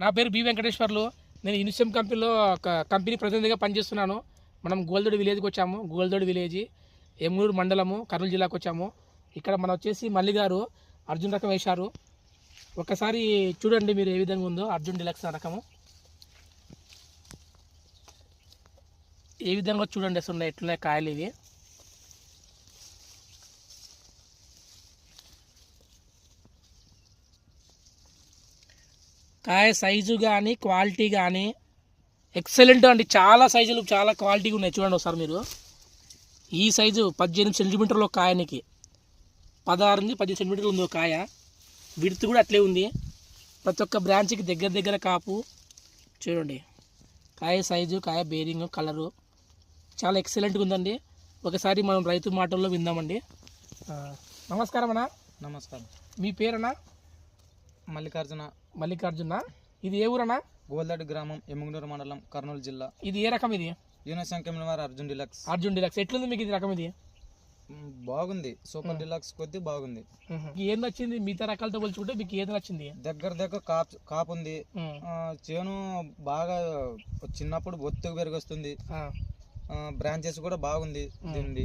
నా పేరు బి వెంకటేశ్వర్లు. నేను ఇన్సియం కంపెనీలో ఒక కంపెనీ ప్రతినిధిగా పనిచేస్తున్నాను. మనం గోల్దోడి విలేజ్కి వచ్చాము. గోల్దోడి విలేజ్ ఎమ్మూరు మండలము కర్నూలు జిల్లాకు వచ్చాము. ఇక్కడ మనం వచ్చేసి మల్లి గారు అర్జున్ రకం వేశారు. ఒకసారి చూడండి మీరు ఏ విధంగా ఉందో అర్జున్ డిలక్స్ రకము. ఏ విధంగా చూడండి అసలు ఉన్నాయి ఎట్లున్నాయి కాయలు ఇవి. కాయ సైజు కానీ క్వాలిటీ కానీ ఎక్సలెంట్ అండి. చాలా సైజులు చాలా క్వాలిటీగా ఉన్నాయి. చూడండి ఒకసారి మీరు. ఈ సైజు పద్దెనిమిది సెంటీమీటర్ల ఒక కాయనికి. పదహారు నుంచి పద్దెనిమిది సెంటీమీటర్లు ఉంది ఒక కాయ. విడుతు కూడా అట్లే ఉంది. ప్రతి ఒక్క బ్రాంచ్కి దగ్గర దగ్గర కాపు. చూడండి. కాయ సైజు కాయ బేరింగ్ కలరు చాలా ఎక్సలెంట్గా ఉందండి. ఒకసారి మనం రైతు మాటల్లో విందామండి. నమస్కారం అన్న నమస్కారం. మీ పేరన్నా? మల్లికార్జున. మల్లికార్జున? ఇది ఏ ఊరన్నా? గోల్దాడి గ్రామం ఎమ్ముగునూరు మండలం కర్నూలు జిల్లా. ఇది ఏ రకం ఇది? యూనిసంఖ్యం వారి అర్జున్ డిలక్స్. అర్జున్ డిలక్స్. ఎట్లుంది మీకు ఇది రకం ఇది? బాగుంది. సూపర్ డిలక్స్ కొద్ది బాగుంది. ఏం నచ్చింది? మిగతా రకాలతో పోల్చుకుంటే మీకు ఏది నచ్చింది? దగ్గర దగ్గర కాప్ కాపు ఉంది. చేను బాగా చిన్నప్పుడు బొత్తుకు పెరిగొస్తుంది. బ్రాంచెస్ కూడా బాగుంది దీనిది.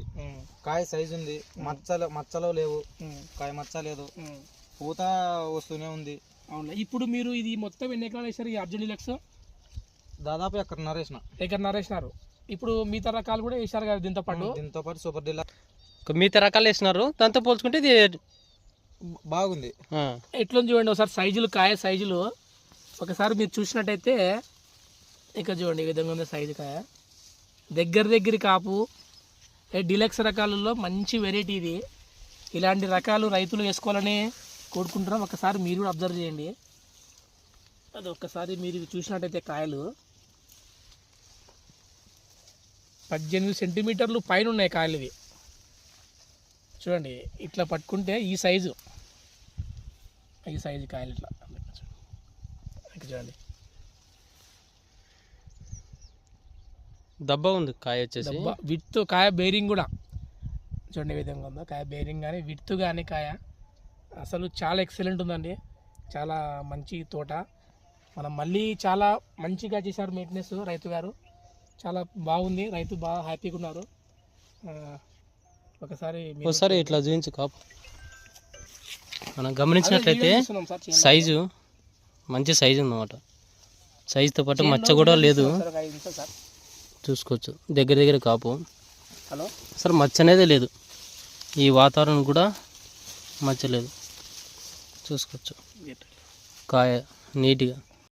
కాయ సైజు ఉంది. మచ్చలు మచ్చలు లేవు. కాయ మచ్చ లేదు. పూత వస్తూనే ఉంది. అవునా ఇప్పుడు మీరు ఇది మొత్తం ఎన్ని ఎకరాలు వేసారు ఈ అర్జున్ డిలక్స్ దాదాపు ఎక్కడ నరేసిన ఎకర నరేసినారు ఇప్పుడు మిగతా రకాలు కూడా వేసారు కదా దీంతో పాటు? దీంతో పాటు సూపర్ డిలక్స్ మిగతా రకాలు వేసినారు. దాంతో పోల్చుకుంటే ఇది బాగుంది. ఆ, ఎట్లుంది చూడండి ఒకసారి సైజులు కాయ సైజులు. ఒకసారి మీరు చూసినట్టయితే ఇక్కడ చూడండి ఈ విధంగా ఉంది సైజు కాయ. దగ్గర దగ్గర కాపు ఏ డిలక్స్ రకాలలో మంచి వెరైటీ ఇది. ఇలాంటి రకాలు రైతులు వేసుకోవాలని కోరుకుంటున్నాం. ఒకసారి మీరు కూడా అబ్జర్వ్ చేయండి. అది ఒక్కసారి మీరు చూసినట్టయితే కాయలు. పద్దెనిమిది సెంటీమీటర్లు పైన ఉన్నాయి కాయలు ఇవి చూడండి ఇట్లా పట్టుకుంటే ఈ సైజు. ఈ సైజు కాయలు ఇట్లా. చూడండి. దబ్బ ఉంది కాయ వచ్చేసి. దెబ్బ విత్తు కాయ బేరింగ్ కూడా. చూడండి ఏ విధంగా ఉందో. కాయ బేరింగ్ కానీ విత్తు కానీ కాయ. అసలు చాలా ఎక్సలెంట్ ఉందండి. చాలా మంచి తోట. మనం మళ్ళీ చాలా మంచిగా చేశారు మెయింటెనెన్స్ రైతు గారు. చాలా బాగుంది. రైతు బాగా హ్యాపీగా ఉన్నారు. ఒకసారి ఒకసారి ఇట్లా చూపించు కాపు. మనం గమనించినట్లయితే సార్. సైజు మంచి సైజు ఉందన్నమాట. సైజుతో పాటు మచ్చ కూడా లేదు. Sir, sir. చూసుకోవచ్చు. దగ్గర దగ్గర కాపు. హలో? అసలు మచ్చ అనేది లేదు. ఈ వాతావరణం కూడా మచ్చ లేదు. చూసుకోవచ్చు. కాయ నీట్గా.